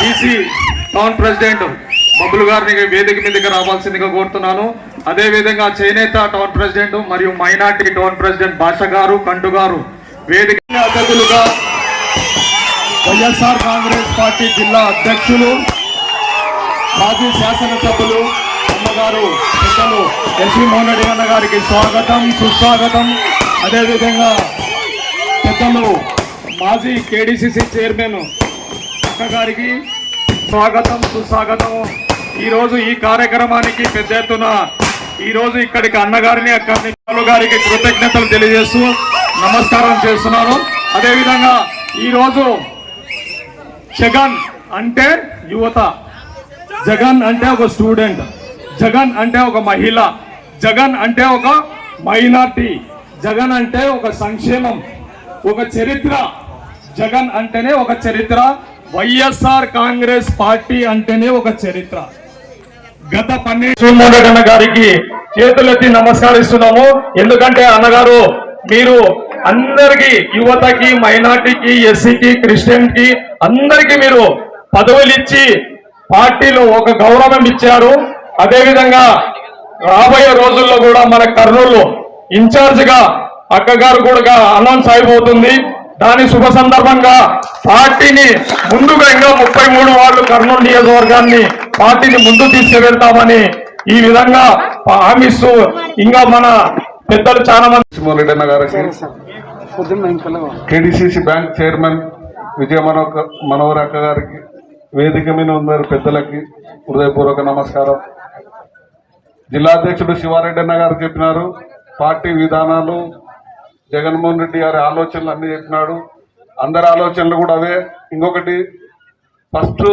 BC town president బబ్బులు గారిని వేదిక మీదకి రావాల్సిందిగా కోరుతున్నాను. అదేవిధంగా చేనేత టౌన్ ప్రెసిడెంట్ మరియు మైనార్టీ టౌన్ ప్రెసిడెంట్ భాష గారు కంటు గారు వేదిక అతిథులుగా వైఎస్ఆర్ కాంగ్రెస్ పార్టీ జిల్లా అధ్యక్షులు మాజీ శాసనసభ్యులు అమ్మగారు పెద్దలు ఎస్వి మోహన్ రెడ్డి అన్న గారికి స్వాగతం సుస్వాగతం. అదేవిధంగా పెద్దలు మాజీ కేడీసీసీ చైర్మన్ అక్క గారికి స్వాగతం సుస్వాగతం. ఈరోజు ఈ కార్యక్రమానికి పెద్ద ఎత్తున ఈరోజు ఇక్కడికి అన్నగారిని అక్కడిని బాలు గారికి కృతజ్ఞతలు తెలియజేస్తూ నమస్కారం చేస్తున్నాను. అదేవిధంగా ఈరోజు జగన్ అంటే యువత. జగన్ అంటే ఒక స్టూడెంట్. జగన్ అంటే ఒక మహిళ. జగన్ అంటే ఒక మైనార్టీ. జగన్ అంటే ఒక సంక్షేమం. ఒక చరిత్ర. జగన్ అంటేనే ఒక చరిత్ర. వైఎస్ఆర్ కాంగ్రెస్ పార్టీ అంటేనే ఒక చరిత్ర. గత పన్నెండు జగన్మోహన్ గారికి చేతులెత్తి నమస్కరిస్తున్నాము. ఎందుకంటే అన్నగారు మీరు అందరికి యువతకి మైనార్టీకి ఎస్సీకి క్రిస్టియన్కి అందరికి మీరు పదవులు ఇచ్చి పార్టీలో ఒక గౌరవం ఇచ్చారు. అదేవిధంగా రాబోయే రోజుల్లో కూడా మన కర్నూలు ఇన్ఛార్జ్గా అక్కగారు కూడా అనౌన్స్ అయిపోతుంది. దాని శుభ సందర్భంగా పార్టీని ముందుగా ఇంకా ముప్పై మూడు వార్డు కర్నూలు నియోజకవర్గాన్ని పార్టీని ముందు తీసుకువెళ్తామని ఈ విధంగా హామీస్తూ ఇంకా మన పెద్దలు చాలా మంది గారికి కేడిసిసి బ్యాంక్ చైర్మన్ విజయ మనోక మనోహర్ అక్క గారికి వేదిక మీద ఉన్న పెద్దలకి హృదయపూర్వక నమస్కారం. జిల్లా అధ్యక్షుడు శివారెడ్డి అన్న గారు చెప్పినారు పార్టీ విధానాలు జగన్మోహన్ రెడ్డి గారి ఆలోచనలు అన్నీ చెప్పినాడు. అందరి ఆలోచనలు కూడా అవే. ఇంకొకటి ఫస్ట్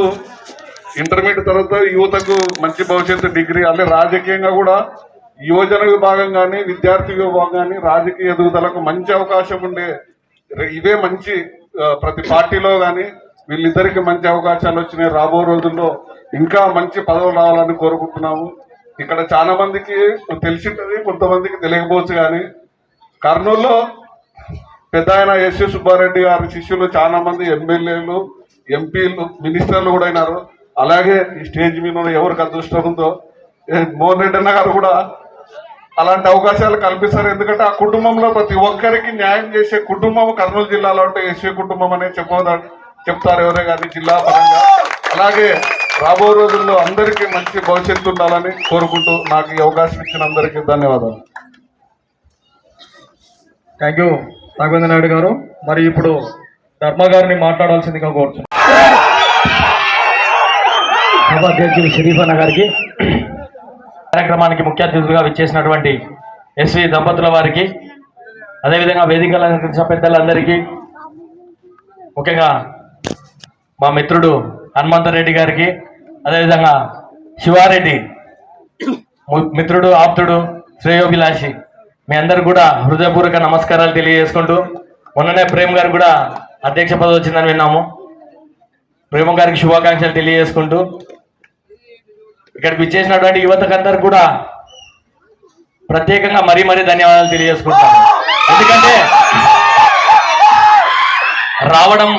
ఇంటర్మీడియట్ తర్వాత యువతకు మంచి భవిష్యత్తు డిగ్రీ అలాగే రాజకీయంగా కూడా యువజన విభాగం కానీ విద్యార్థి విభాగం కానీ రాజకీయ ఎదుగుదలకు మంచి అవకాశం ఉండే ఇవే మంచి ప్రతి పార్టీలో కానీ వీళ్ళిద్దరికి మంచి అవకాశాలు వచ్చినాయి. రాబో రోజుల్లో ఇంకా మంచి పదవులు రావాలని కోరుకుంటున్నాము. ఇక్కడ చాలా మందికి తెలిసింటది కొంతమందికి తెలియకపోవచ్చు కానీ కర్నూలులో పెద్ద ఆయన ఎస్వి సుబ్బారెడ్డి గారి శిష్యులు చాలా మంది ఎమ్మెల్యేలు ఎంపీలు మినిస్టర్లు కూడా అయినారు. అలాగే ఈ స్టేజ్ మీద ఎవరికి అదృష్టం ఉందో మోహన్ రెడ్డి అన్న గారు కూడా అలాంటి అవకాశాలు కల్పిస్తారు. ఎందుకంటే ఆ కుటుంబంలో ప్రతి ఒక్కరికి న్యాయం చేసే కుటుంబం కర్నూలు జిల్లాలో ఉంటే ఎస్వి కుటుంబం అనే చెప్పదా చెప్తారు ఎవరే కానీ జిల్లా పరంగా. అలాగే రాబో రోజుల్లో అందరికీ మంచి భవిష్యత్తు ఉండాలని కోరుకుంటూ నాకు ఈ అవకాశం ఇచ్చిన అందరికీ ధన్యవాదాలు. థ్యాంక్ యూ రాఘవేంద్ర నాయుడు గారు. మరి ఇప్పుడు ధర్మ గారిని మాట్లాడాల్సిందిగా కోరుతున్నాను సభాధ్యక్షులు షరీఫ్ అన్న గారికి కార్యక్రమానికి ముఖ్య అతిథులుగా విచ్చేసినటువంటి ఎస్వి దంపతుల వారికి అదేవిధంగా వేదికల పెద్దలందరికీ ముఖ్యంగా మా మిత్రుడు హనుమంతరెడ్డి గారికి అదేవిధంగా శివారెడ్డి ము- మిత్రుడు ఆప్తుడు శ్రేయోభిలాషి మీ అందరు కూడా హృదయపూర్వక నమస్కారాలు తెలియజేసుకుంటూ మొన్ననే ప్రేమ్ గారు కూడా అధ్యక్ష పదవి వచ్చిందని విన్నాము. ప్రేమ గారికి శుభాకాంక్షలు తెలియజేసుకుంటూ ఇక్కడికి విచ్చేసినటువంటి యువతకందరు కూడా ప్రత్యేకంగా మరీ మరీ ధన్యవాదాలు తెలియజేసుకుంటాను. ఎందుకంటే రావడం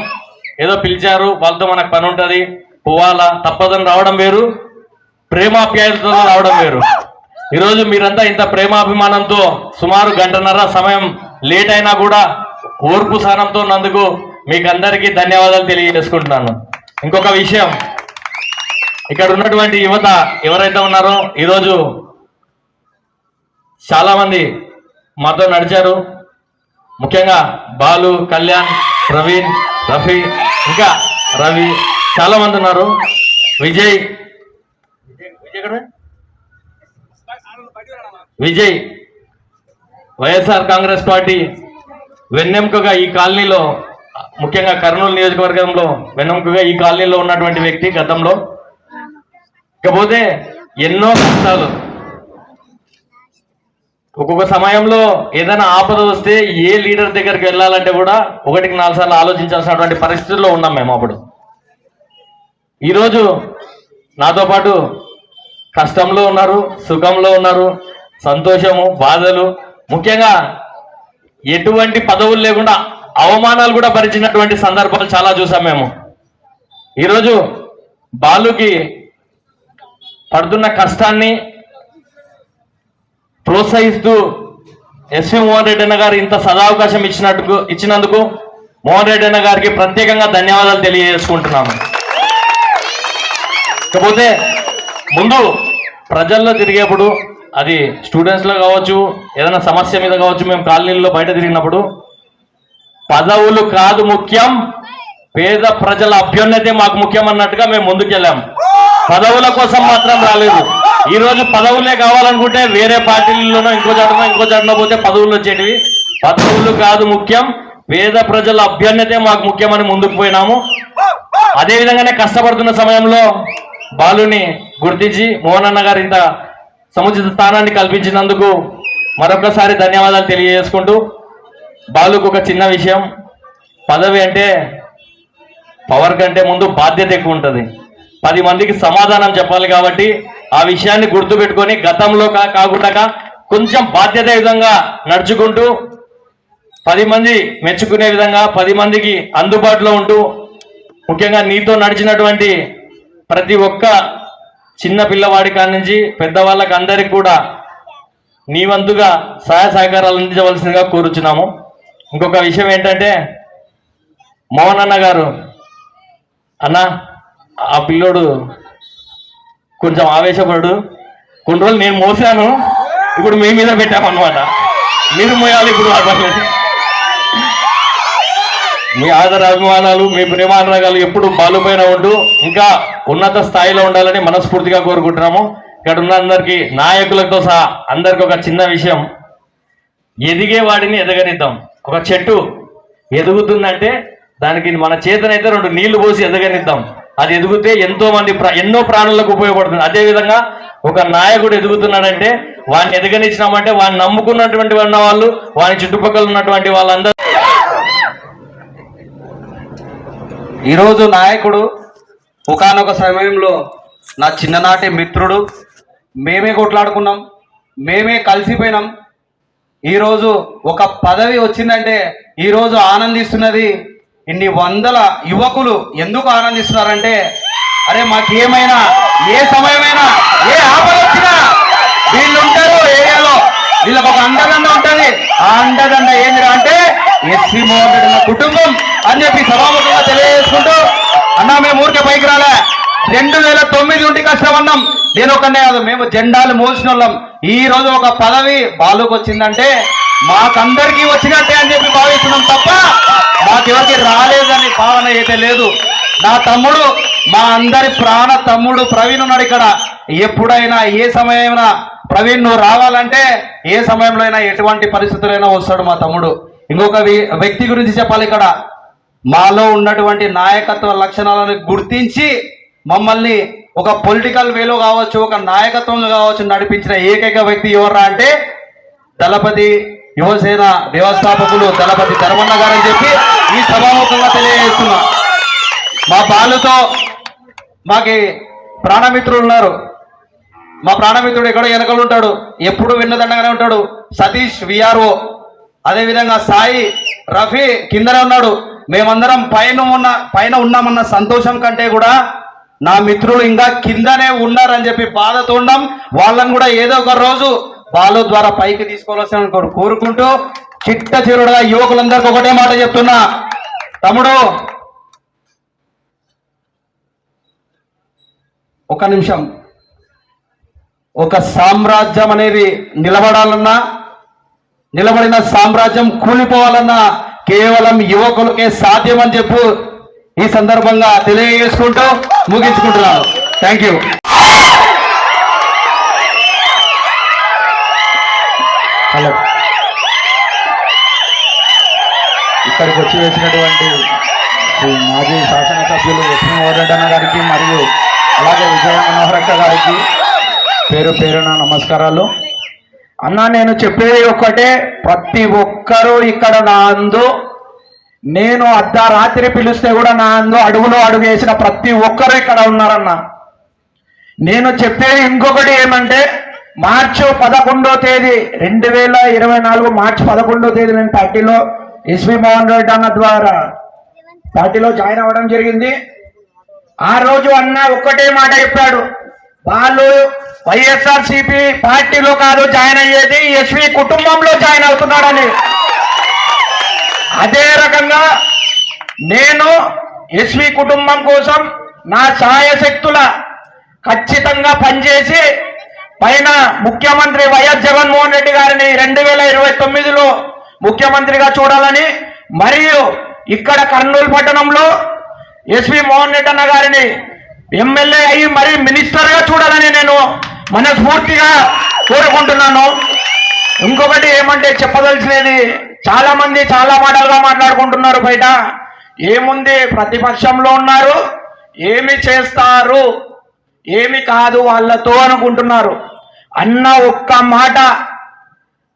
ఏదో పిలిచారు వాళ్ళతో మనకు పని ఉంటుంది పోవాలా తప్పదని రావడం వేరు ప్రేమాప్యాయలతో రావడం వేరు. ఈరోజు మీరంతా ఇంత ప్రేమాభిమానంతో సుమారు గంటన్నర సమయం లేట్ అయినా కూడా ఓర్పు సహనంతో నందుకు మీకు అందరికీ ధన్యవాదాలు తెలియజేసుకుంటున్నాను. ఇంకొక విషయం. ఇక్కడ ఉన్నటువంటి యువత ఎవరైతే ఉన్నారో ఈరోజు చాలామంది మాతో నడిచారు. ముఖ్యంగా బాలు కళ్యాణ్ ప్రవీణ్ రఫీ ఇంకా రవి చాలామంది ఉన్నారు. విజయ్. విజయ్ విజయ్ వైఎస్ఆర్ కాంగ్రెస్ పార్టీ వెన్నెముకగా ఈ కాలనీలో ముఖ్యంగా కర్నూలు నియోజకవర్గంలో వెన్నెముకగా ఈ కాలనీలో ఉన్నటువంటి వ్యక్తి గతంలో. ఇకపోతే ఎన్నో కష్టాలు. ఒక్కొక్క సమయంలో ఏదైనా ఆపద వస్తే ఏ లీడర్ దగ్గరికి వెళ్ళాలంటే కూడా ఒకటికి నాలుగు సార్లు ఆలోచించాల్సినటువంటి పరిస్థితుల్లో ఉన్నాం మేము అప్పుడు. ఈరోజు నాతో పాటు కష్టంలో ఉన్నారు సుఖంలో ఉన్నారు సంతోషము బాధలు ముఖ్యంగా ఎటువంటి పదవులు లేకుండా అవమానాలు కూడా భరించినటువంటి సందర్భాలు చాలా చూసాం మేము. ఈరోజు బాలుకి పడుతున్న కష్టాన్ని ప్రోత్సహిస్తూ ఎస్వి మోహన్ రెడ్డి అన్న గారు ఇంత సదావకాశం ఇచ్చినట్టు ఇచ్చినందుకు మోహన్ రెడ్డి అన్న గారికి ప్రత్యేకంగా ధన్యవాదాలు తెలియజేసుకుంటున్నాము ఇకపోతే ముందు ప్రజల్లో తిరిగేప్పుడు అది స్టూడెంట్స్లో కావచ్చు ఏదైనా సమస్య మీద కావచ్చు మేము కాలనీల్లో బయట తిరిగినప్పుడు పదవులు కాదు ముఖ్యం పేద ప్రజల అభ్యున్నతే మాకు ముఖ్యం అన్నట్టుగా మేము ముందుకెళ్ళాం. పదవుల కోసం మాత్రం రాలేదు. ఈ రోజు పదవులే కావాలనుకుంటే వేరే పార్టీలలోనో ఇంకో చోటనో ఇంకో చోటనో పోతే పదవులు వచ్చేటివి. పదవులు కాదు ముఖ్యం పేద ప్రజల అభ్యున్నతే మాకు ముఖ్యమని ముందుకు పోయినాము. అదేవిధంగానే కష్టపడుతున్న సమయంలో బాలుని గుర్తించి మోహన్ అన్న గారు ఇంత సముచిత స్థానాన్ని కల్పించినందుకు మరొకసారి ధన్యవాదాలు తెలియజేసుకుంటూ బాలుకు ఒక చిన్న విషయం. పదవి అంటే పవర్ కంటే ముందు బాధ్యత ఎక్కువ ఉంటుంది. పది మందికి సమాధానం చెప్పాలి కాబట్టి ఆ విషయాన్ని గుర్తుపెట్టుకొని గతంలో కాకుండా కొంచెం బాధ్యత విధంగా నడుచుకుంటూ పది మంది మెచ్చుకునే విధంగా పది మందికి అందుబాటులో ఉంటూ ముఖ్యంగా నీతో నడిచినటువంటి ప్రతి ఒక్క చిన్న పిల్లవాడి కాడి నుంచి పెద్దవాళ్ళకి అందరికి కూడా నీ వంతుగా సహాయ సహకారాలు అందించవలసిందిగా కోరుచున్నాము. ఇంకొక విషయం ఏంటంటే మోహన్ అన్న గారు అన్న ఆ పిల్లోడు కొంచెం ఆవేశపడు. కొన్ని రోజులు నేను మోసాను ఇప్పుడు మీ మీద పెట్టామన్నమాట. మీరు మోయాలి ఇప్పుడు మీ ఆదర అభిమానాలు మీ ప్రేమానురాగాలు ఎప్పుడు బాలుపైన ఉంటూ ఇంకా ఉన్నత స్థాయిలో ఉండాలని మనస్ఫూర్తిగా కోరుకుంటున్నాము. ఇక్కడ ఉన్న అందరికీ నాయకులతో సహా అందరికి ఒక చిన్న విషయం. ఎదిగే వాడిని ఎదగనిద్దాం. ఒక చెట్టు ఎదుగుతుందంటే దానికి మన చేతనైతే రెండు నీళ్ళు పోసి ఎదగనిద్దాం. అది ఎదిగితే ఎంతో మంది ఎన్నో ప్రాణులకు ఉపయోగపడుతుంది. అదేవిధంగా ఒక నాయకుడు ఎదుగుతున్నాడంటే వాడిని ఎదగనిచ్చినామంటే వాడిని నమ్ముకున్నటువంటి ఉన్న వాళ్ళు వాని చుట్టుపక్కల ఉన్నటువంటి వాళ్ళందరూ ఈరోజు నాయకుడు ఒకానొక సమయంలో నా చిన్ననాటి మిత్రుడు మేమే కొట్లాడుకున్నాం మేమే కలిసిపోయినాం. ఈరోజు ఒక పదవి వచ్చిందంటే ఈరోజు ఆనందిస్తున్నది ఇన్ని వందల యువకులు ఎందుకు ఆనందిస్తున్నారంటే అరే మాకేమైనా ఏ సమయమైనా ఏ ఆపద వచ్చినా వీళ్ళు ఉంటారు ఏరియాలో. వీళ్ళకి ఒక అండదండ ఉంటుంది. ఆ అండదండ ఏంటిరా అంటే ఎస్సీ మోహన్ రెడ్డి కుటుంబం అని చెప్పి సభాముఖంగా తెలియజేసుకుంటూ అన్నా మేము ఊరికే పైకి రాలే. రెండు వేల తొమ్మిది నుండి కష్టపడినాం నేను ఒకనే కాదు మేము జెండాలు మోసిన వాళ్ళం. ఈ రోజు ఒక పదవి బాలుకు వచ్చిందంటే మాకందరికీ వచ్చినట్టే అని చెప్పి భావిస్తున్నాం తప్ప మాకెవరికి రాలేదని భావన అయితే లేదు. నా తమ్ముడు మా అందరి ప్రాణ తమ్ముడు ప్రవీణ్ ఉన్నాడు ఇక్కడ. ఎప్పుడైనా ఏ సమయమైనా ప్రవీణ్ నువ్వు రావాలంటే ఏ సమయంలో అయినా ఎటువంటి పరిస్థితులైనా వస్తాడు మా తమ్ముడు. ఇంకొక వ్యక్తి గురించి చెప్పాలి ఇక్కడ. మాలో ఉన్నటువంటి నాయకత్వ లక్షణాలను గుర్తించి మమ్మల్ని ఒక పొలిటికల్ వేలో కావచ్చు ఒక నాయకత్వంగా కావచ్చు నడిపించిన ఏకైక వ్యక్తి ఎవర్రా అంటే దళపతి యువసేన వ్యవస్థాపకులు దళపతి ధర్మన్న గారని చెప్పి ఈ సభాముఖంగా తెలియజేస్తున్నా. మా బాలుతో మాకి ప్రాణమిత్రులు ఉన్నారు. మా ప్రాణమిత్రుడు ఎక్కడో వెనకలు ఉంటాడు. ఎప్పుడు విన్నదండగానే ఉంటాడు. సతీష్ విఆర్ఓ. అదేవిధంగా సాయి రఫీ కిందనే ఉన్నాడు. మేమందరం పైన ఉన్న పైన ఉన్నామన్న సంతోషం కంటే కూడా నా మిత్రులు ఇంకా కిందనే ఉన్నారని చెప్పి బాధతో ఉన్నాం వాళ్ళని కూడా ఏదో ఒక రోజు బాలు ద్వారా పైకి తీసుకోవాల్సిన కోరుకుంటూ చిట్ట చిరుడుగా యువకులందరికీ ఒకటే మాట చెప్తున్నా. తమ్ముడు ఒక నిమిషం. ఒక సామ్రాజ్యం అనేది నిలబడాలన్నా నిలబడిన సామ్రాజ్యం కూలిపోవాలన్నా కేవలం యువకులకే సాధ్యం అని చెప్పు ఈ సందర్భంగా తెలియజేసుకుంటూ ముగించుకుంటున్నాను. థ్యాంక్ యూ హలో ఇక్కడికి వచ్చి వేసినటువంటి మాజీ శాసనసభ్యులు లక్ష్మీవరెడ్డన్న గారికి మరియు అలాగే విజయ మనోహరక్క గారికి పేరు పేరున నమస్కారాలు. అన్న నేను చెప్పేది ఒక్కటే ప్రతి ఒక్కరూ ఇక్కడ నా అందు నేను అర్ధరాత్రి పిలిస్తే కూడా నా అందు అడుగులో అడుగు వేసిన ప్రతి ఒక్కరు ఇక్కడ ఉన్నారన్న. నేను చెప్పేది ఇంకొకటి ఏమంటే మార్చి పదకొండో తేదీ రెండు వేల ఇరవై నాలుగు మార్చి పదకొండో తేదీ నేను పార్టీలో ఎస్వి మోహన్ రెడ్డి అన్న ద్వారా పార్టీలో జాయిన్ అవ్వడం జరిగింది. ఆ రోజు అన్న ఒక్కటే మాట చెప్పాడు. వాళ్ళు వైఎస్ఆర్ సిపి పార్టీలో కాదు జాయిన్ అయ్యేది ఎస్వి కుటుంబంలో జాయిన్ అవుతున్నాడని. అదే రకంగా నేను ఎస్వి కుటుంబం కోసం నా సాయశక్తుల ఖచ్చితంగా పనిచేసి పైన ముఖ్యమంత్రి వైఎస్ జగన్మోహన్ రెడ్డి గారిని రెండు వేల ఇరవై తొమ్మిదిలో ముఖ్యమంత్రిగా చూడాలని మరియు ఇక్కడ కర్నూలు పట్టణంలో ఎస్వి మోహన్ రెడ్డి అన్న గారిని ఎమ్మెల్యే అయ్యి మరి మినిస్టర్గా చూడాలని నేను మనస్ఫూర్తిగా కోరుకుంటున్నాను. ఇంకొకటి ఏమంటే చెప్పదలసినది చాలా మంది చాలా మాటలుగా మాట్లాడుకుంటున్నారు బయట. ఏముంది ప్రతిపక్షంలో ఉన్నారు ఏమి చేస్తారు ఏమి కాదు వాళ్ళతో అనుకుంటున్నారు. అన్న ఒక్క మాట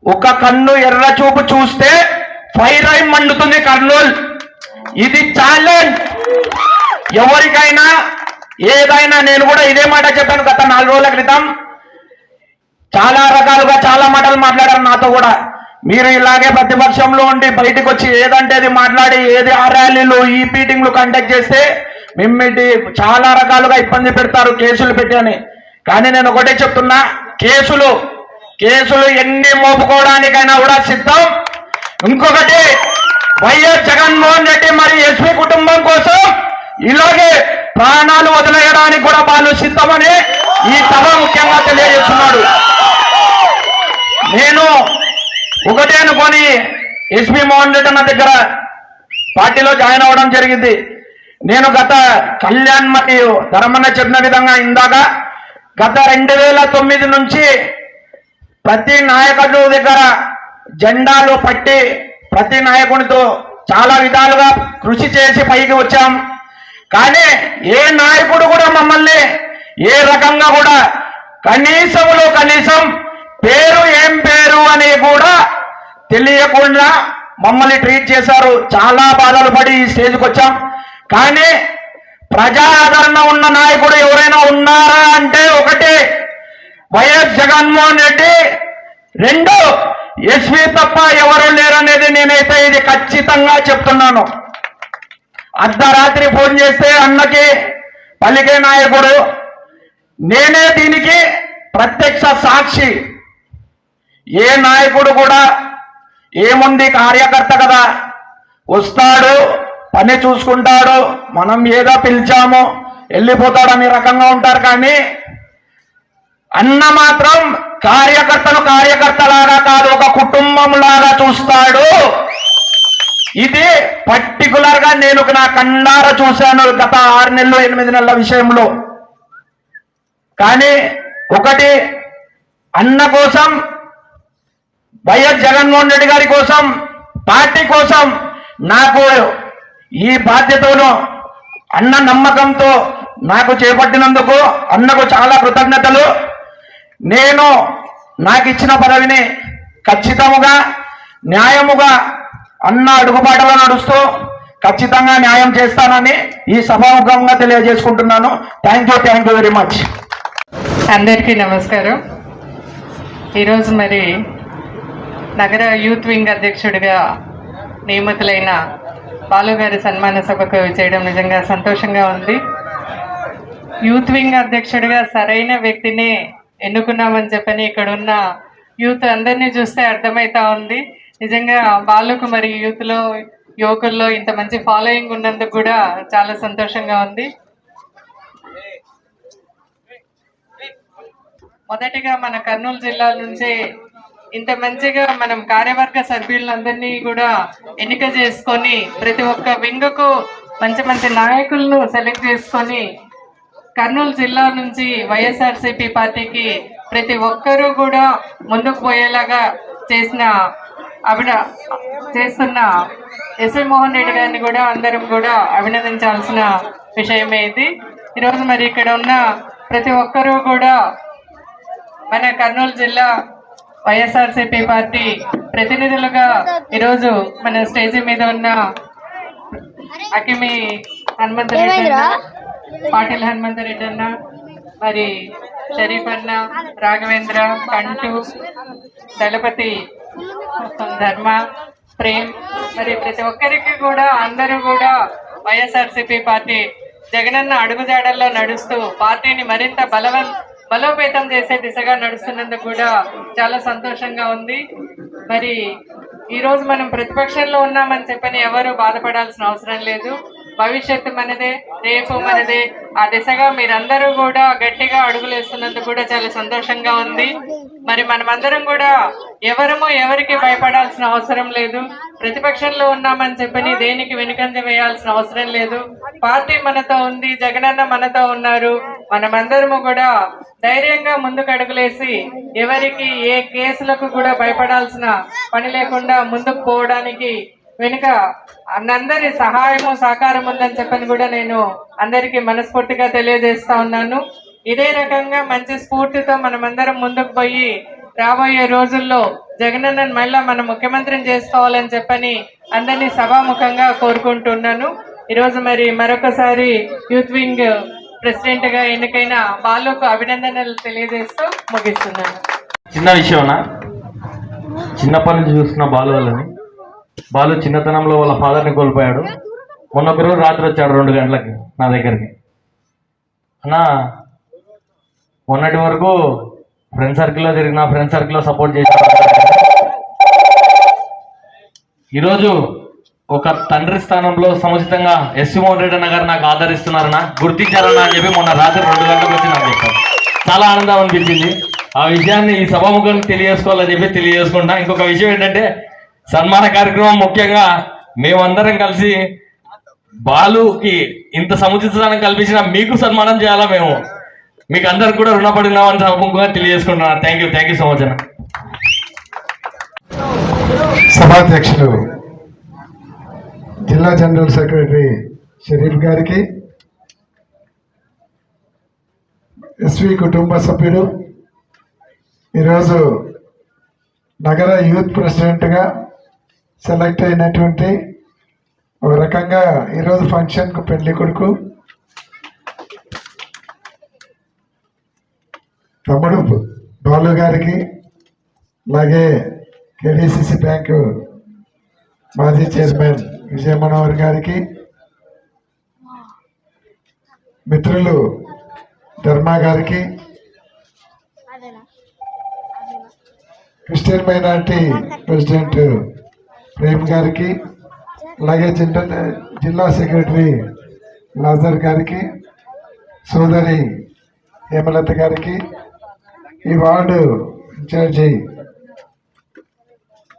ఒక కన్ను ఎర్ర చూపు చూస్తే ఫైర్ మండుతుంది కర్నూలు. ఇది ఛాలెంజ్ ఎవరికైనా ఏదైనా నేను కూడా ఇదే మాట చెప్పాను గత నాలుగు రోజుల క్రితం. చాలా రకాలుగా చాలా మాటలు మాట్లాడారు నాతో కూడా. మీరు ఇలాగే ప్రతిపక్షంలో ఉండి బయటకు వచ్చి ఏదంటే అది మాట్లాడి ఏది ఆ ర్యాలీలు ఈ మీటింగ్లు కండక్ట్ చేస్తే మిమ్మల్ని చాలా రకాలుగా ఇబ్బంది పెడతారు కేసులు పెట్టి అని. కానీ నేను ఒకటే చెప్తున్నా కేసులు కేసులు ఎన్ని మోపుకోవడానికైనా కూడా సిద్ధం. ఇంకొకటి వైఎస్ జగన్మోహన్ రెడ్డి మరి ఎస్పీ కుటుంబం కోసం ఇలాగే ప్రాణాలు వదిలేయడానికి కూడా వాళ్ళు సిద్ధమని ఈ సభ ముఖ్యంగా తెలియజేస్తున్నాడు. నేను ఒకటే అనుకొని ఎస్పీ మోహన్ రెడ్డి అన్న దగ్గర పార్టీలో జాయిన్ అవ్వడం జరిగింది. నేను గత కళ్యాణ్ మరియు ధర్మన్న చెప్పిన విధంగా ఇందాక గత రెండు వేల తొమ్మిది నుంచి ప్రతి నాయకుడు దగ్గర జెండాలు పట్టి ప్రతి నాయకునితో చాలా విధాలుగా కృషి చేసి పైకి వచ్చాం. కానీ ఏ నాయకుడు కూడా మమ్మల్ని ఏ రకంగా కూడా కనీసంలో కనీసం పేరు ఏం పేరు అని కూడా తెలియకుండా మమ్మల్ని ట్రీట్ చేశారు. చాలా బాధలు పడి ఈ స్టేజ్కి వచ్చాం. కానీ ప్రజా ఆదరణ ఉన్న నాయకుడు ఎవరైనా ఉన్నారా అంటే ఒకటి వైఎస్ జగన్మోహన్ రెడ్డి. రెండు ఎస్వి తప్ప ఎవరు లేరనేది నేనైతే ఇది ఖచ్చితంగా చెప్తున్నాను. అర్ధరాత్రి ఫోన్ చేస్తే అన్నకి పలికే నాయకుడు నేనే దీనికి ప్రత్యక్ష సాక్షి. ఏ నాయకుడు కూడా ఏముంది కార్యకర్త కదా? వస్తాడు పని చూసుకుంటాడు మనం ఏదో పిలిచాము వెళ్ళిపోతాడు అనే రకంగా ఉంటారు కానీ అన్న మాత్రం కార్యకర్తను కార్యకర్తలాగా కాదు ఒక కుటుంబం లాగా చూస్తాడు. ఇది పర్టికులర్గా నేను నా కండార చూశాను గత ఆరు నెలలు ఎనిమిది నెలల విషయంలో. కానీ ఒకటి అన్న కోసం వైఎస్ జగన్మోహన్ రెడ్డి గారి కోసం పార్టీ కోసం నాకు ఈ బాధ్యతను అన్న నమ్మకంతో నాకు చేపట్టినందుకు అన్నకు చాలా కృతజ్ఞతలు. నేను నాకు ఇచ్చిన పదవిని ఖచ్చితముగా న్యాయముగా అన్న అడుగుబాటలో నడుస్తూ ఖచ్చితంగా న్యాయం చేస్తానని ఈ సభాముఖంగా తెలియజేసుకుంటున్నాను. Thank you thank you very much అందరికీ నమస్కారం. ఈరోజు మరి నగర యూత్ వింగ్ అధ్యక్షుడిగా నియమితులైన బాలుగారి సన్మాన సభకు చేయడం నిజంగా సంతోషంగా ఉంది. యూత్ వింగ్ అధ్యక్షుడిగా సరైన వ్యక్తిని ఎన్నుకున్నామని చెప్పని ఇక్కడ ఉన్న యూత్ అందరినీ చూస్తే అర్థమవుతా ఉంది. నిజంగా వాళ్ళకు మరి యూత్లో యువకుల్లో ఇంత మంచి ఫాలోయింగ్ ఉన్నందుకు కూడా చాలా సంతోషంగా ఉంది. మొదటిగా మన కర్నూలు జిల్లా నుంచి ఇంత మంచిగా మనం కార్యవర్గ సభ్యులందరినీ కూడా ఎన్నిక చేసుకొని ప్రతి ఒక్క వింగకు మంచి మంచి నాయకులను సెలెక్ట్ చేసుకొని కర్నూలు జిల్లా నుంచి వైఎస్ఆర్సీపీ పార్టీకి ప్రతి ఒక్కరూ కూడా ముందుకు పోయేలాగా చేసిన అభిన చేస్తున్న ఎస్వి మోహన్ రెడ్డి గారిని కూడా అందరం కూడా అభినందించాల్సిన విషయమే ఇది. ఈరోజు మరి ఇక్కడ ఉన్న ప్రతి ఒక్కరూ కూడా మన కర్నూలు జిల్లా వైఎస్ఆర్సీపీ పార్టీ ప్రతినిధులుగా ఈరోజు మన స్టేజీ మీద ఉన్న అకిమి హనుమంతరెడ్డి అన్న పాటిల్ హనుమంతరెడ్డి అన్న మరి షరీఫ్ అన్న రాఘవేంద్ర కంటు దళపతి ధర్మ ప్రేమ్ మరి ప్రతి ఒక్కరికి కూడా అందరూ కూడా వైఎస్ఆర్సీపీ పార్టీ జగనన్న అడుగుజాడల్లో నడుస్తూ పార్టీని మరింత బలవం బలోపేతం చేసే దిశగా నడుస్తున్నందుకు కూడా చాలా సంతోషంగా ఉంది. మరి ఈరోజు మనం ప్రతిపక్షంలో ఉన్నామని చెప్పని ఎవరు బాధపడాల్సిన అవసరం లేదు. భవిష్యత్తు మనదే రేపు మనదే. ఆ దిశగా మీరందరూ కూడా గట్టిగా అడుగులేస్తున్నందుకు కూడా చాలా సంతోషంగా ఉంది. మరి మనమందరం కూడా ఎవరము ఎవరికి భయపడాల్సిన అవసరం లేదు. ప్రతిపక్షంలో ఉన్నామని చెప్పని దేనికి వెనుకంజ వేయాల్సిన అవసరం లేదు. పార్టీ మనతో ఉంది జగనన్న మనతో ఉన్నారు. మనమందరము కూడా ధైర్యంగా ముందుకు అడుగులేసి ఎవరికి ఏ కేసులకు కూడా భయపడాల్సిన పని లేకుండా ముందుకు పోవడానికి వెనుక అందరి సహాయము సహకారం ఉందని చెప్పని కూడా నేను అందరికీ మనస్ఫూర్తిగా తెలియజేస్తా ఉన్నాను. ఇదే రకంగా మంచి స్ఫూర్తితో మనమందరం ముందుకు పోయి రాబోయే రోజుల్లో జగనన్నను మళ్ళా మన ముఖ్యమంత్రిని చేసుకోవాలని చెప్పని అందరినీ సభాముఖంగా కోరుకుంటున్నాను. ఈరోజు మరి మరొకసారి యూత్ వింగ్ ప్రెసిడెంట్గా ఎన్నికైన బాలుకు అభినందనలు తెలియజేస్తూ ముగిస్తున్నాను. చిన్న విషయమనా? చిన్నప్పటి నుంచి చూస్తున్న బాలు వాళ్ళని బాలు చిన్నతనంలో వాళ్ళ ఫాదర్ని కోల్పోయాడు. మొన్న ఒక రోజు రాత్రి వచ్చాడు రెండు గంటలకి నా దగ్గరికి. అన్నా మొన్నటి వరకు ఫ్రెండ్ సర్కిల్లో తిరిగిన ఫ్రెండ్ సర్కిల్లో సపోర్ట్ చేశాడు ఈరోజు ఒక తండ్రి స్థానంలో సముచితంగా ఎస్వి మోహన్ రెడ్డి అన్న గారు నాకు ఆదరిస్తున్నారన్నా గుర్తించారన్నా అని చెప్పి మొన్న రాత్రి రెండు గంటలకు వచ్చి నాకు చెప్పారు. చాలా ఆనందం అనిపించింది. ఆ విషయాన్ని ఈ సభాముఖానికి తెలియజేసుకోవాలని చెప్పి తెలియజేసుకుంటా ఇంకొక విషయం ఏంటంటే సన్మాన కార్యక్రమం ముఖ్యంగా మేమందరం కలిసి బాలుకి ఇంత సముచిత స్థానం కల్పించిన మీకు సన్మానం చేయాలా మేము? మీకు అందరికి కూడా రుణపడినామని సభముఖంగా తెలియజేసుకుంటున్నాను. Thank you thank you so much అన్న. సభాధ్యక్షులు జిల్లా జనరల్ సెక్రటరీ షరీఫ్ గారికి ఎస్వి కుటుంబ సభ్యుడు ఈరోజు నగర యూత్ ప్రెసిడెంట్గా సెలెక్ట్ అయినటువంటి ఒక రకంగా ఈరోజు ఫంక్షన్కు పెళ్ళి కొడుకు. తమ్ముడు బాలు గారికి అలాగే కేడిసిసి బ్యాంకు మాజీ చైర్మన్ విజయ మనోహర్ గారికి మిత్రులు ధర్మ గారికి క్రిస్టియన్ మైనార్టీ ప్రెసిడెంట్ ప్రేమ్ గారికి అలాగే జనరల్ జిల్లా సెక్రటరీ లాజర్ గారికి సోదరి హేమలత గారికి ఈ వార్డు ఇన్ఛార్జి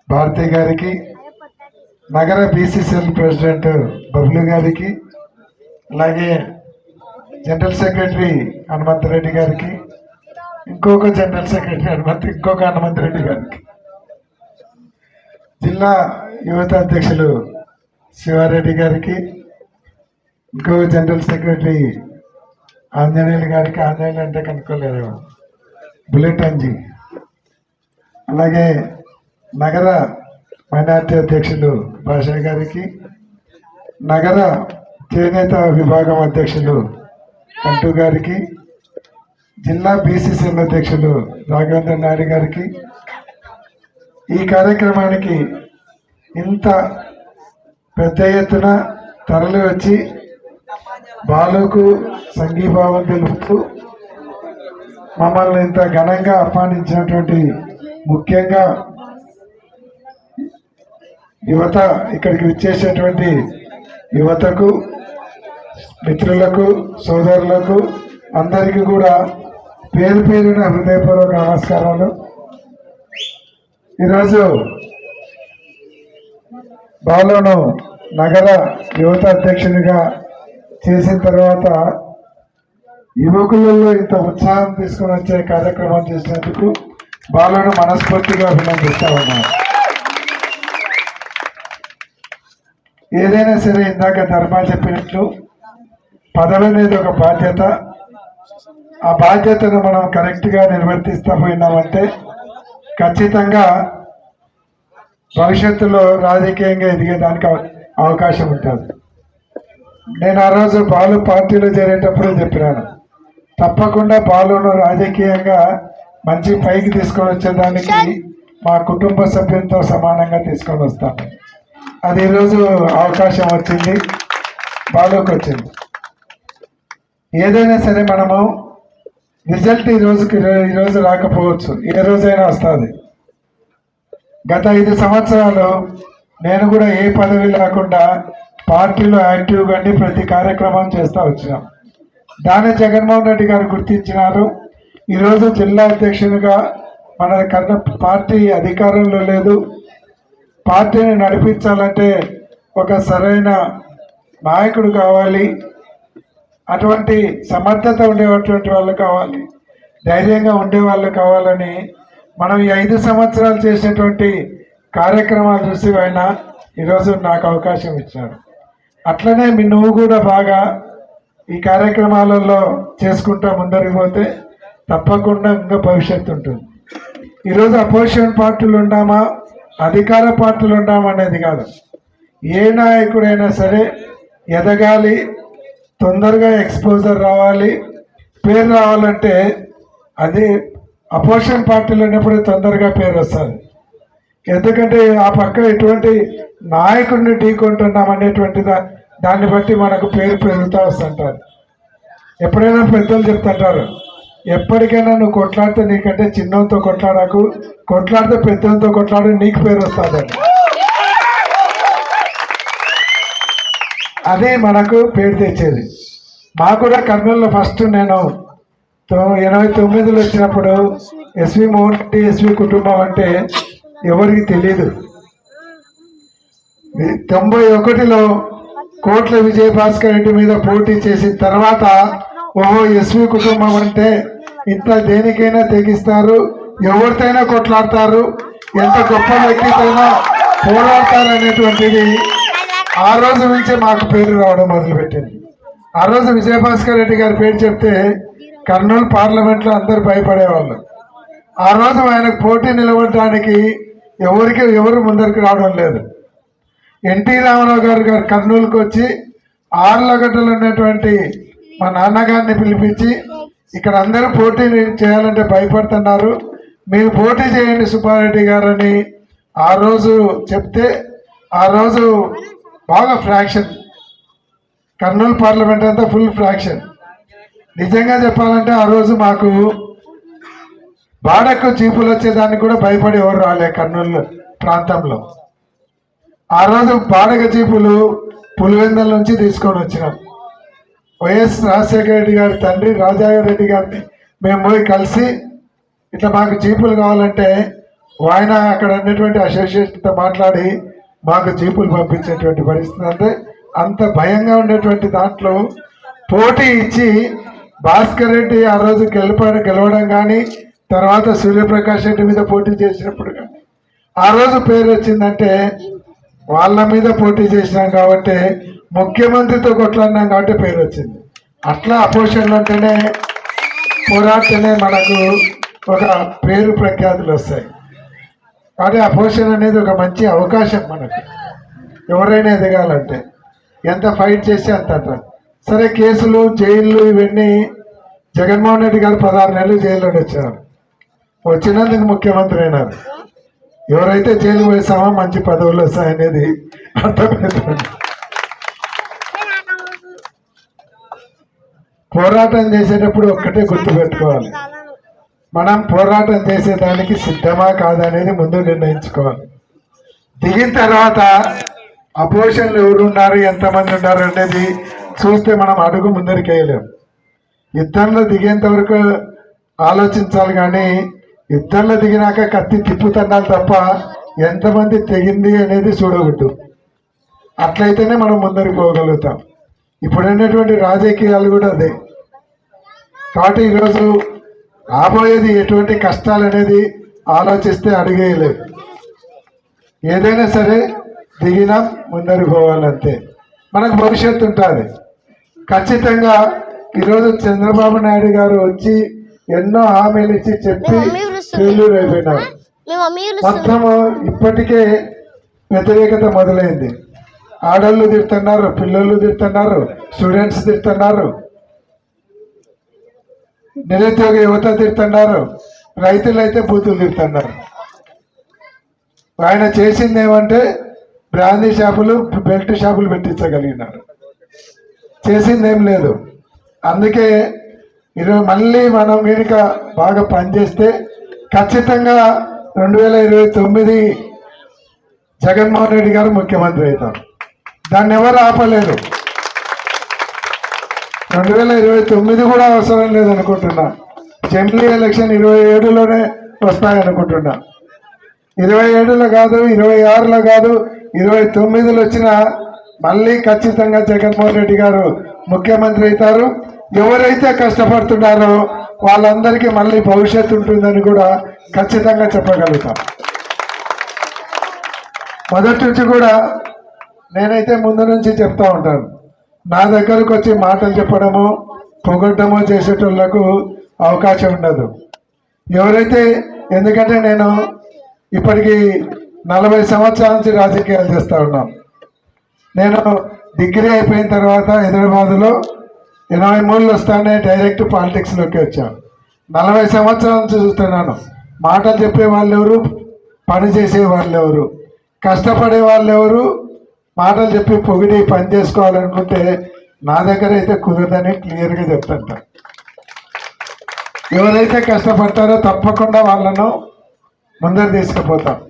భారతి గారికి నగర బీసీసీఎల్ ప్రెసిడెంట్ బబ్లు గారికి అలాగే జనరల్ సెక్రటరీ హనుమంతరెడ్డి గారికి ఇంకొక జనరల్ సెక్రటరీ హనుమంత్ ఇంకొక హనుమంతరెడ్డి గారికి. జిల్లా యువత అధ్యక్షులు శివారెడ్డి గారికి ఇంకో జనరల్ సెక్రటరీ ఆంజనేయులు గారికి ఆంజనేయులు అంటే కనుక్కోలేదు బుల్లెట్ అంజీ అలాగే నగర మైనార్టీ అధ్యక్షులు భాషా గారికి నగర చేనేత విభాగం అధ్యక్షులు కంటూ గారికి జిల్లా బీసీసీఎల్ అధ్యక్షులు రాఘవేంద్ర నాయుడు గారికి ఈ కార్యక్రమానికి ఇంత పెద్ద ఎత్తున తరలి వచ్చి బాలుకు సంఘీభావం తెలుపుతూ మమ్మల్ని ఇంత ఘనంగా ఆహ్వానించినటువంటి ముఖ్యంగా యువత ఇక్కడికి విచ్చేసినటువంటి యువతకు మిత్రులకు సోదరులకు అందరికీ కూడా పేరు పేరున హృదయపూర్వక నమస్కారాలు. ఈరోజు బాలును నగర యువత అధ్యక్షునిగా చేసిన తర్వాత యువకులలో ఇంత ఉత్సాహం తీసుకుని వచ్చే కార్యక్రమం చేసినందుకు బాలను మనస్ఫూర్తిగా అభినందిస్తా ఉన్నాను. ఏదైనా సరే ఇందాక ధర్మ చెప్పినట్లు పదవి అనేది ఒక బాధ్యత. ఆ బాధ్యతను మనం కరెక్ట్గా నిర్వర్తిస్తూ పోయినామంటే ఖచ్చితంగా భవిష్యత్తులో రాజకీయంగా ఎదిగేదానికి అవ- అవకాశం ఉంటుంది. నేను ఆ రోజు బాలు పార్టీలో చేరేటప్పుడు చెప్పినాను. తప్పకుండా బాలును రాజకీయంగా మంచి పైకి తీసుకొని వచ్చేదానికి మా కుటుంబ సభ్యులతో సమానంగా తీసుకొని వస్తాను అది ఈరోజు అవకాశం వచ్చింది. బాలుకి వచ్చింది. ఏదైనా సరే మనము రిజల్ట్ ఈ రోజుకి రాకపోవచ్చు. ఏ రోజైనా వస్తుంది. గత ఐదు సంవత్సరాలు నేను కూడా ఏ పదవి లేకుండా పార్టీలో యాక్టివ్గా ఉండి ప్రతి కార్యక్రమం చేస్తూ వచ్చినాం. దాన్ని జగన్మోహన్ రెడ్డి గారు గుర్తించినారు. ఈరోజు జిల్లా అధ్యక్షునిగా మన కన్న పార్టీ అధికారంలో లేదు. పార్టీని నడిపించాలంటే ఒక సరైన నాయకుడు కావాలి. అటువంటి సమర్థత ఉండేటువంటి వాళ్ళు కావాలి. ధైర్యంగా ఉండే వాళ్ళు కావాలని మనం ఈ ఐదు సంవత్సరాలు చేసినటువంటి కార్యక్రమాలు దృష్టి ఆయన ఈరోజు నాకు అవకాశం ఇచ్చాడు. అట్లనే మీ నువ్వు కూడా బాగా ఈ కార్యక్రమాలలో చేసుకుంటా ముందరికి పోతే తప్పకుండా ఇంకా భవిష్యత్తు ఉంటుంది. ఈరోజు అపోజిషన్ పార్టీలు ఉండామా? అధికార పార్టీలు ఉండామా అనేది కాదు. ఏ నాయకుడైనా సరే ఎదగాలి తొందరగా ఎక్స్పోజర్ రావాలి పేరు రావాలంటే అది అపోజిషన్ పార్టీలు ఉన్నప్పుడు తొందరగా పేరు వస్తుంది. ఎందుకంటే ఆ పక్క ఎటువంటి నాయకుడిని ఢీకొంటున్నాం అనేటువంటి దా- దాన్ని బట్టి మనకు పేరు పెరుగుతూ వస్తుంటారు. ఎప్పుడైనా పెద్దలు చెప్తుంటారు ఎప్పటికైనా నువ్వు కొట్లాడితే నీకంటే చిన్నంతో కొట్లాడకు కొట్లాడితే పెద్దలతో కొట్లాడు నీకు పేరు వస్తుందండి అదే మనకు పేరు తెచ్చేది. మా కూడా కర్నూలులో ఫస్ట్ నేను ఎనభై తొమ్మిదిలో వచ్చినప్పుడు ఎస్వి మోహన్ రెడ్డి ఎస్వి కుటుంబం అంటే ఎవరికి తెలియదు తొంభై ఒకటిలో కోట్ల విజయ భాస్కర్ రెడ్డి మీద పోటీ చేసిన తర్వాత ఓహో ఎస్వి కుటుంబం అంటే ఇంత దేనికైనా తెగిస్తారు ఎవరితోనైనా కొట్లాడతారు ఎంత గొప్ప వ్యక్తితోనో పోరాడతారనేటువంటిది ఆ రోజు నుంచే మాకు పేరు రావడం మొదలుపెట్టింది. ఆ రోజు విజయభాస్కర్ రెడ్డి గారి పేరు చెప్తే కర్నూలు పార్లమెంట్లో అందరు భయపడేవాళ్ళు. ఆ రోజు ఆయనకు పోటీ నిలబడడానికి ఎవరికి ఎవరు ముందరికి రావడం లేదు. ఎన్టీ రామారావు గారు గారు కర్నూలుకు వచ్చి ఆర్లగడ్డలు ఉన్నటువంటి మా నాన్నగారిని పిలిపించి ఇక్కడ అందరూ పోటీ చేయాలంటే భయపడుతున్నారు. మీరు పోటీ చేయండి సుబ్బారెడ్డి గారని ఆ రోజు చెప్తే ఆ రోజు బాగా ఫ్రాక్షన్. కర్నూలు పార్లమెంట్ అంతా ఫుల్ ఫ్రాక్షన్. నిజంగా చెప్పాలంటే ఆ రోజు మాకు బాడకు జీపులు వచ్చేదానికి కూడా భయపడి ఎవరు రాలే కర్నూలు ప్రాంతంలో. ఆ రోజు బాడక జీపులు పులివెందల నుంచి తీసుకొని వచ్చినాం. వైఎస్ రాజశేఖర రెడ్డి గారి తండ్రి రాజాగారి రెడ్డి గారిని మేము పోయి కలిసి ఇట్లా మాకు జీపులు కావాలంటే ఆయన అక్కడ ఉన్నటువంటి అసోసియేషన్తో మాట్లాడి మాకు జీపులు పంపించేటువంటి పరిస్థితి. అంటే అంత భయంగా ఉండేటువంటి దాంట్లో పోటీ ఇచ్చి భాస్కర్ రెడ్డి ఆ రోజు గెలిపాడు గెలవడం కానీ తర్వాత సూర్యప్రకాష్ రెడ్డి మీద పోటీ చేసినప్పుడు కానీ ఆ రోజు పేరు వచ్చిందంటే వాళ్ళ మీద పోటీ చేసినాం కాబట్టి ముఖ్యమంత్రితో కొట్లాడినాం కాబట్టి పేరు వచ్చింది. అట్లా అపోజిషన్లు ఉంటేనే పోరాడితేనే మనకు ఒక పేరు ప్రఖ్యాతులు వస్తాయి. కాబట్టి అపోజిషన్ అనేది ఒక మంచి అవకాశం మనకు. ఎవరైనా ఎదగాలంటే ఎంత ఫైట్ చేస్తే అంత అంటారు సరే కేసులు జైళ్ళు ఇవన్నీ జగన్మోహన్ రెడ్డి గారు పదహారు నెలలు జైల్లో వచ్చారు. వచ్చినందుకు ముఖ్యమంత్రి అయినారు. ఎవరైతే జైలు వేసామో మంచి పదవులు వస్తాయనేది అర్థమవుతుంది. పోరాటం చేసేటప్పుడు ఒక్కటే గుర్తుపెట్టుకోవాలి. మనం పోరాటం చేసేదానికి సిద్ధమా కాదనేది ముందు నిర్ణయించుకోవాలి. దిగిన తర్వాత అపోజిషన్లు ఎవరు ఉన్నారు ఎంతమంది ఉన్నారు అనేది చూస్తే మనం అడుగు ముందరికేయలేం. యుద్ధంలో దిగేంత వరకు ఆలోచించాలి కానీ యుద్ధంలో దిగినాక కత్తి తిప్పుతండాలి తప్ప ఎంతమంది తెగింది అనేది చూడవద్దు అట్లయితేనే మనం ముందరికి పోగలుగుతాం. ఇప్పుడున్నటువంటి రాజకీయాలు కూడా అదే. కాబట్టి ఈరోజు రాబోయేది ఎటువంటి కష్టాలు అనేది ఆలోచిస్తే అడిగేయలేదు ఏదైనా సరే దిగినాం ముందరికి పోవాలంతే. మనకు భవిష్యత్తు ఉంటుంది. ఖచ్చితంగా ఈరోజు చంద్రబాబు నాయుడు గారు వచ్చి ఎన్నో హామీలు ఇచ్చి చెప్పి ఫెయిల్యూర్ అయిపోయినారు. మొత్తము ఇప్పటికే వ్యతిరేకత మొదలైంది. ఆడళ్ళు తిడుతున్నారు పిల్లలు తిడుతున్నారు స్టూడెంట్స్ తిడుతున్నారు నిరుద్యోగ యువత తిడుతున్నారు రైతులు అయితే బూతులు తిడుతున్నారు. ఆయన చేసింది ఏమంటే బ్రాందీ షాపులు బెల్ట్ షాపులు పెట్టించగలిగినారు. చేసింది ఏం లేదు. అందుకే ఈరోజు మళ్ళీ మనం కనుక బాగా పనిచేస్తే ఖచ్చితంగా రెండు వేల ఇరవై తొమ్మిది జగన్మోహన్ రెడ్డి గారు ముఖ్యమంత్రి అవుతారు. దాన్ని ఎవరు ఆపలేరు? రెండు వేల ఇరవై తొమ్మిది కూడా అవసరం లేదనుకుంటున్నా. జమిలీ ఎలక్షన్ ఇరవై ఏడులోనే వస్తాయనుకుంటున్నా. ఇరవై ఏడులో కాదు ఇరవై ఆరులో కాదు ఇరవై తొమ్మిదిలో వచ్చిన మళ్ళీ ఖచ్చితంగా జగన్మోహన్ రెడ్డి గారు ముఖ్యమంత్రి అవుతారు. ఎవరైతే కష్టపడుతున్నారో వాళ్ళందరికీ మళ్ళీ భవిష్యత్తు ఉంటుందని కూడా ఖచ్చితంగా చెప్పగలుగుతాం. మొదటి నుంచి కూడా నేనైతే ముందు నుంచి చెప్తా ఉంటాను. నా దగ్గరకు వచ్చి మాటలు చెప్పడము పొగడ్డము చేసేటోళ్ళకు అవకాశం ఉండదు. ఎవరైతే ఎందుకంటే నేను ఇప్పటికీ నలభై సంవత్సరాల నుంచి రాజకీయాలు చేస్తూ ఉన్నాం. నేను డిగ్రీ అయిపోయిన తర్వాత హైదరాబాద్లో ఎనభై మూడులో వస్తానే డైరెక్ట్ పాలిటిక్స్లోకి వచ్చాను నలభై సంవత్సరాల నుంచి చూస్తున్నాను. మాటలు చెప్పే వాళ్ళు ఎవరు? పని చేసే వాళ్ళు ఎవరు? కష్టపడే వాళ్ళు ఎవరు? మాటలు చెప్పి పొగిడి పని చేసుకోవాలనుకుంటే నా దగ్గర అయితే కుదరదని క్లియర్గా చెప్తాను ఎవరైతే కష్టపడతారో తప్పకుండా వాళ్ళను ముందరు తీసుకుపోతాం.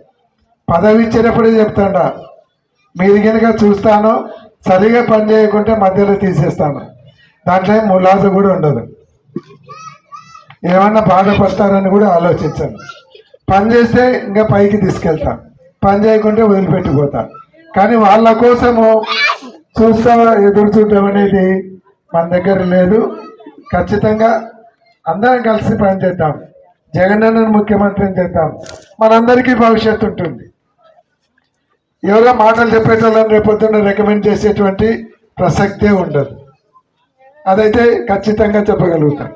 పదవి ఇచ్చేటప్పుడే చెప్తాడా మీరు కనుక చూస్తాను సరిగా పని చేయకుంటే మధ్యలో తీసేస్తాను. దాంట్లో ఏం కూడా ఉండదు. ఏమన్నా బాధపడతారని కూడా ఆలోచించాను. పని చేస్తే ఇంకా పైకి తీసుకెళ్తాను పని చేయకుంటే వదిలిపెట్టిపోతా. కానీ వాళ్ళ కోసము చూస్తా ఎదురు చూడడం అనేది మన దగ్గర లేదు. ఖచ్చితంగా అందరం కలిసి పనిచేద్దాం జగన్ జగనన్నను ముఖ్యమంత్రిని చేద్దాం. మనందరికీ భవిష్యత్తు ఉంటుంది. ఎవరో మాటలు చెప్పేటోళ్ళని రేపొద్దున రికమెండ్ చేసేటువంటి ప్రసక్తే ఉండదు. అదైతే ఖచ్చితంగా చెప్పగలుగుతాం.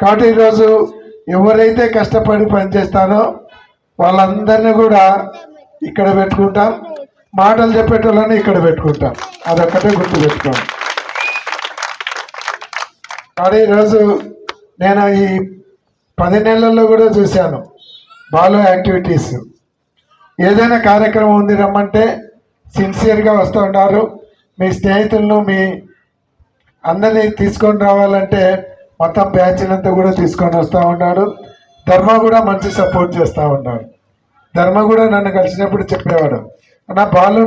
కాబట్టి ఈరోజు ఎవరైతే కష్టపడి పనిచేస్తారో వాళ్ళందరినీ కూడా ఇక్కడ పెట్టుకుంటాం. మాటలు చెప్పేటోళ్ళని ఇక్కడ పెట్టుకుంటాం. అదొక్కటే గుర్తు పెట్టుకోండి. కానీ ఈరోజు నేను ఈ పది నెలల్లో కూడా చూశాను. బాలో యాక్టివిటీస్. ఏదైనా కార్యక్రమం ఉంది రమ్మంటే సిన్సియర్గా వస్తూ ఉన్నారు. మీ స్నేహితులను మీ అందరినీ తీసుకొని రావాలంటే మొత్తం బ్యాచ్లంతా కూడా తీసుకొని వస్తూ ఉన్నాడు ధర్మ కూడా మంచి సపోర్ట్ చేస్తూ ఉన్నాడు ధర్మ కూడా నన్ను కలిసినప్పుడు చెప్పేవాడు. నా బాలు